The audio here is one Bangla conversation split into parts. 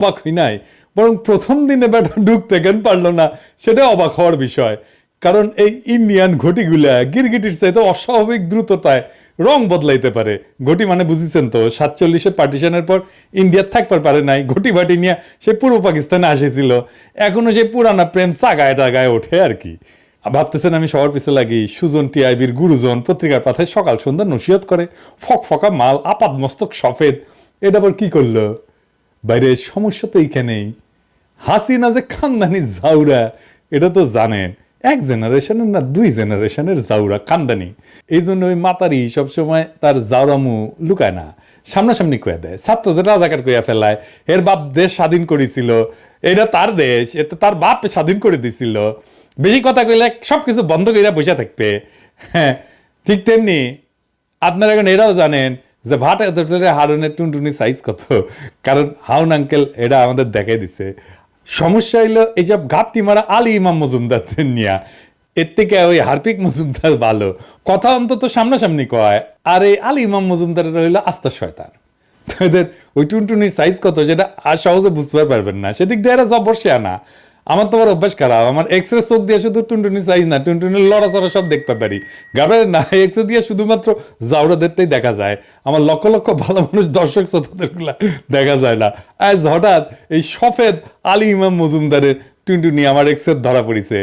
অবাক হই নাই। বরং প্রথম দিনে ব্যাটা ঢুকতে কেন পারল না, সেটা অবাক হওয়ার বিষয়। কারণ এই ইন্ডিয়ান ঘটিগুলা গিরগিটির চাইতে অস্বাভাবিক দ্রুততায় রং বদলাইতে পারে। ঘটি মানে বুঝেছেন তো সাতচল্লিশের পার্টিশনের পর ইন্ডিয়া থাকবার পারে নাই। ঘটি বাটি নিয়ে সে পূর্ব পাকিস্তানে আসেছিল। এখনও সে পুরানা প্রেম চাগায় টাগায় ওঠে আর কি। ভাবতেছেন আমি সবার পিছে লাগি, সুজন টিআইবির গুরুজন পত্রিকার পাথায় সকাল সন্ধ্যা নসিহত করে ফক ফকা মাল আপাদ মস্তক সফেদ। এটা আবার কি করল? বাইরে সমস্যা তো এইখানেই। হাসিনা যে খানদানি জাউরা, এটা তো জানেন, এক জেনারেশনের না দুই জেনারেশনের জাউরা, খানদানি। এই জন্য ওই মাতারি সবসময় তার জাউরামু লুকায় না, সামনাসামনি কয়ে দেয়। ছাত্রদের রাজাকার কইয়া ফেলায়, এর বাপ দেশ স্বাধীন করেছিল, এটা তার দেশ এতে তার বাপ স্বাধীন করে দিছিল। বেশি কথা কইলে সবকিছু বন্ধ কইরা বসে থাকবে। হ্যাঁ ঠিক তেমনি আপনারা এখন এরাও জানেন যে ভাটা হারুনের টুনটুনি সাইজ কত? কারণ হাউন আঙ্কেল এটা আমাদের দেখাই দিছে। সমস্যা হইল এইসব ঘাপটি মারা আলী ইমাম মজুমদার নিয়া, এর থেকে ওই হার্পিক মজুমদার ভালো। কথা অন্তত সামনাসামনি কয়, আর এই আলী ইমাম মজুমদারের হইল আস্তা শয়তান। তো এদের ওই টুনটুনির সাইজ কত, সেটা আর সহজে বুঝতে পারবেন না। সেদিক দিয়ে এরা জব বসে আনা আমার তো আবার অভ্যাস খারাপ। আমার এক্স রে চোখ দিয়ে শুধু টুনটুনি সাইজ না, টুনটুনির লড়াচড়া সব দেখতে পারি। গাবের না এক্স রে দিয়ে শুধুমাত্র জাউরাদেরটাই দেখা যায়। আমার লক্ষ লক্ষ ভালো মানুষ দর্শক শ্রোতাদেরগুলা দেখা যায় না। আজ হঠাৎ এই সফেদ আলী ইমাম মজুমদারের টুনটুনি আমার এক্সের ধরা পড়িছে।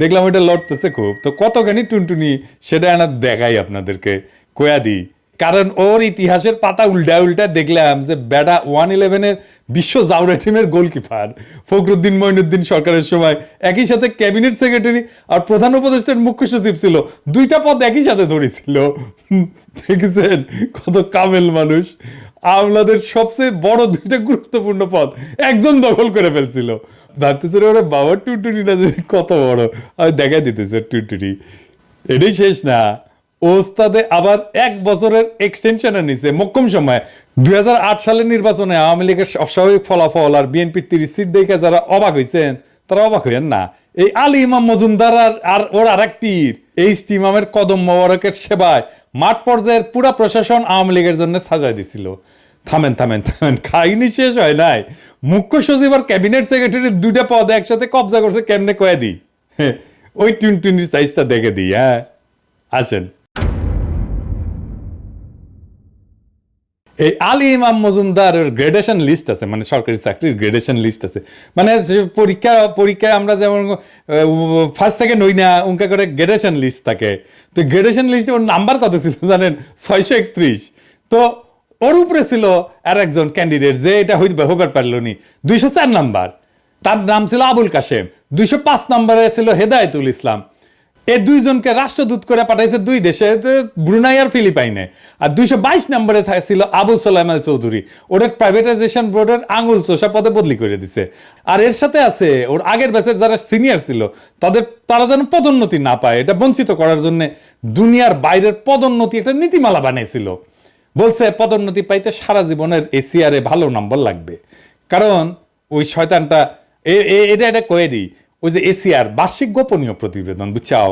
দেখলাম ওইটা লড়তেছে খুব। তো কতখানি টুনটুনি সেটা আনা দেখাই আপনাদেরকে। কয়া দিই কারণ ওর ইতিহাসের পাতা উল্টা উল্টা দেখলাম যে ব্যাটা ওয়ান ইলেভেনের বিশ্ব জাউরা টিমের গোলকিপার ফখরুদ্দিন মঈনুদ্দিন সরকারের সময় একই সাথে ক্যাবিনেট সেক্রেটারি আর প্রধান উপদেষ্টার মুখ্য সচিব ছিল। দুইটা পদ একই সাথে ধরেছিল। দেখেছেন? কত কামেল মানুষ। আমলাদের সবচেয়ে বড় দুইটা গুরুত্বপূর্ণ পদ একজন দখল করে ফেলছিল। ভাবতেছিল ওরা বাবার টুনটুনিটা যে কত বড়। আমি দেখা দিতেছে টুনটুনি। এটাই শেষ না। ওস্তাদে আবার এক বছরের এক্সটেনশনের নিচে মক্কম সময় দুই হাজার আট সালের নির্বাচনে আওয়ামী লীগের অস্বাভাবিক ফলাফল আর বিএনপির তিরিশ সিট দেখে যারা অবাক হয়েছেন তারা অবাক হইয়েন না। এই আলী ইমাম মজুমদার আর আর ওর আর এক পীর এই ইমামের কদম মোবারকের সেবায় মাঠ পর্যায়ের পুরা প্রশাসন আওয়ামী লীগের জন্য সাজায় দিছিল। থামেন থামেন থামেন খাইনি শেষ হয় নাই। মুখ্য সচিব আর ক্যাবিনেট সেক্রেটারির দুইটা পদ একসাথে কবজা করছে, কেমনে কয়ে দিই? ওই টুনটুনির সাইজটা দেখে দিই হ্যাঁ। আসেন। এই আলী ইমাম মজুমদারের গ্রেডেশন লিস্ট আছে মানে সরকারি চাকরির গ্রেডেশন লিস্ট আছে। মানে পরীক্ষা, পরীক্ষায় আমরা যেমন ফার্স্ট সেকেন্ড হই না, উনকা করে গ্রেডেশন লিস্ট থাকে। তো গ্রেডেশন লিস্টে ওর নাম্বার কত ছিল জানেন? ছয়শো একত্রিশ। তো ওর উপরে ছিল আর একজন ক্যান্ডিডেট যে এটা হইতে হবার পারল নি দুইশো চার নাম্বার তার নাম ছিল আবুল কাশেম। দুইশো পাঁচ নাম্বারে ছিল হেদায়েতুল ইসলাম। এই দুইজনকে রাষ্ট্রদূত করে পাঠাইছে দুই দেশে ব্রুনাই আর ফিলিপাইনে। আর দুইশো বাইশ নম্বরে ছিল আবু সোলাইমান চৌধুরী। ওদের প্রাইভেটাইজেশন বোর্ডের আঙুল চোষা পদে বদলি করে দিছে। আর এর সাথে আছে, ওর আগের ব্যাচের যারা সিনিয়র ছিল, তাদের তারা যেন পদোন্নতি না পায়, এটা বঞ্চিত করার জন্য দুনিয়ার বাইরের পদোন্নতি একটা নীতিমালা বানিয়েছিল। বলছে, পদোন্নতি পাইতে সারা জীবনের এসিআরে ভালো নম্বর লাগবে। কারণ ওই শয়তানটা এ- এ- এটা এটা কয়ে দিই। ওই যে এসিআর, বার্ষিক গোপনীয় প্রতিবেদন, বুঝছাও?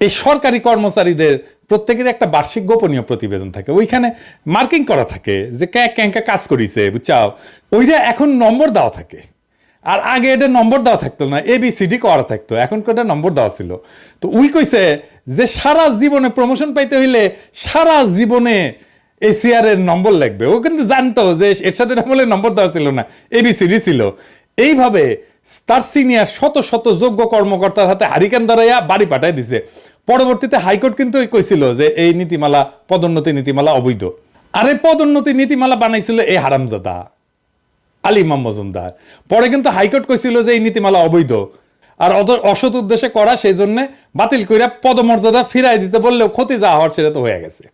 এই সরকারি কর্মচারীদের প্রত্যেকের একটা বার্ষিক গোপনীয় প্রতিবেদন থাকে। ওইখানে মার্কিং করা থাকে যে ক্যাঁ ক্যাঁকা কাজ করিছে, বুঝছাও? ওইটা এখন নম্বর দেওয়া থাকে। আর আগে এটা নম্বর দেওয়া থাকতো না এ বি করা থাকতো, এখন কটা নম্বর দেওয়া ছিল। তো উই কইছে যে সারা জীবনে প্রমোশন পাইতে হইলে সারা জীবনে এসিআর এর নম্বর লাগবে। ও কিন্তু জানতো যে এর সাথে নম্বর দেওয়া ছিল না এবিসিডি ছিল। এইভাবে তার সিনিয়র শত শত যোগ্য কর্মকর্তার হাতে হারিকেন দাঁড়াইয়া বাড়ি পাঠায় দিছে। পরবর্তীতে হাইকোর্ট কিন্তু কইছিল যে এই নীতিমালা, পদোন্নতি নীতিমালা অবৈধ। আর এই পদোন্নতি নীতিমালা বানাইছিল এই হারামজাদা, আলী ইমাম মজুমদার। পরে কিন্তু হাইকোর্ট কইছিল যে এই নীতিমালা অবৈধ। আর অসৎ উদ্দেশ্যে করা, সেই জন্য বাতিল কইরা পদমর্যাদা ফিরাই দিতে বললেও ক্ষতি যা হওয়ার সেটা তো হয়ে গেছে।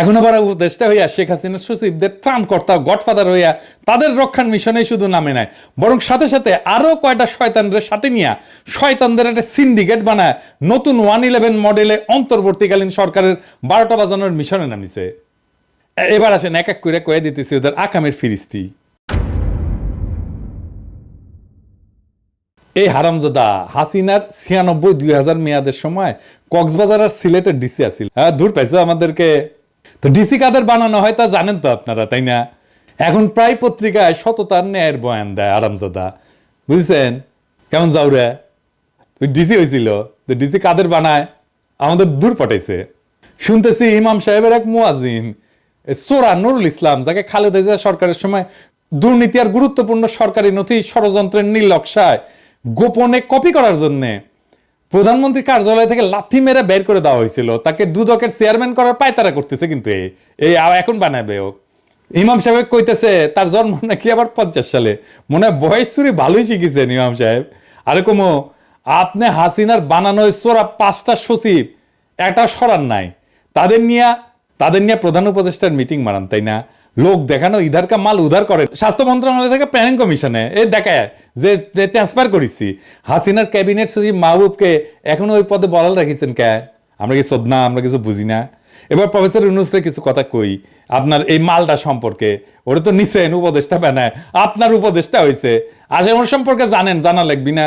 এখন আবার উপদেষ্টা হইয়া শেখ হাসিনার সচিবদের ত্রাণকর্তা গডফাদার হইয়া তাদের রক্ষার মিশনে শুধু নামে নাই বরং সাথে সাথে আরও কয়টা শয়তানদের সাথে নিয়ে শয়তানদের একটা সিন্ডিকেট বানায়, নতুন ওয়ান ইলেভেন মডেলে অন্তর্বর্তীকালীন সরকারের বারোটা বাজানোর মিশনে নামিছে। এবার আসেন এক এক করে কয়ে দিতেছি ওদের আকামের ফিরিস্তি। এই হারামজাদা হাসিনার ছিয়ানব্বই দুই হাজার মেয়াদের সময় কক্সবাজার আর সিলেটের ডিসি আছিল। হ্যাঁ দূর পাইছো আমাদেরকে? তো ডিসি কাদের বানানো হয় তা জানেন তো আপনারা, তাই না? এখন প্রায় পত্রিকায় সততার ন্যায়ের বয়ান দেয় আরামজাদা। বুঝছেন? কেমন যাও রে তুই ডিসি হয়েছিল তো ডিসি কাদের বানায়? আমাদের দূর পাঠাইছে। শুনতেছি ইমাম সাহেবের এক মুয়াজিন সোরা নুরুল ইসলাম, যাকে খালেদা সরকারের সময় দুর্নীতি আর গুরুত্বপূর্ণ সরকারি নথি ষড়যন্ত্রের নীলক্ষায় গোপনে কপি করার জন্যে প্রধানমন্ত্রী কার্যালয় থেকে লাথি মেরে বের করে দেওয়া হয়েছিল। তাকে দুদকের চেয়ারম্যান করার পায়তারা করতেছে কিন্তু এই এখন বানাবে ও। ইমাম সাহেব কইতেছে, তার জন্ম নাকি আবার পঞ্চাশ সালে। মনে হয় বয়স চুরি ভালোই শিখেছেন ইমাম সাহেব। আরে কমো, আপনি হাসিনার বানানো সোরা পাঁচটা সচিব একটা সরান নাই। তাদের নিয়ে তাদের নিয়ে প্রধান উপদেষ্টার মিটিং মারান, তাই না? লোক দেখানো ইধার কা মাল উধার করে। স্বাস্থ্য মন্ত্রণালয় থেকে প্ল্যানিং কমিশনে এ দেখায় যে ট্রান্সফার করেছি। হাসিনার ক্যাবিনেট সচিব মাহবুবকে এখনও ওই পদে বলাল রাখিছেন কে? আমরা কি সদনা, আমরা কিছু বুঝি না। এবার প্রফেসর ইউনুসরে কিছু কথা কই। আপনার এই মালটা সম্পর্কে। ওরা তো নিছেন উপদেষ্টা বানায়। আপনার উপদেষ্টা হয়েছে আসে ওর সম্পর্কে জানেন, জানা লাগবি না।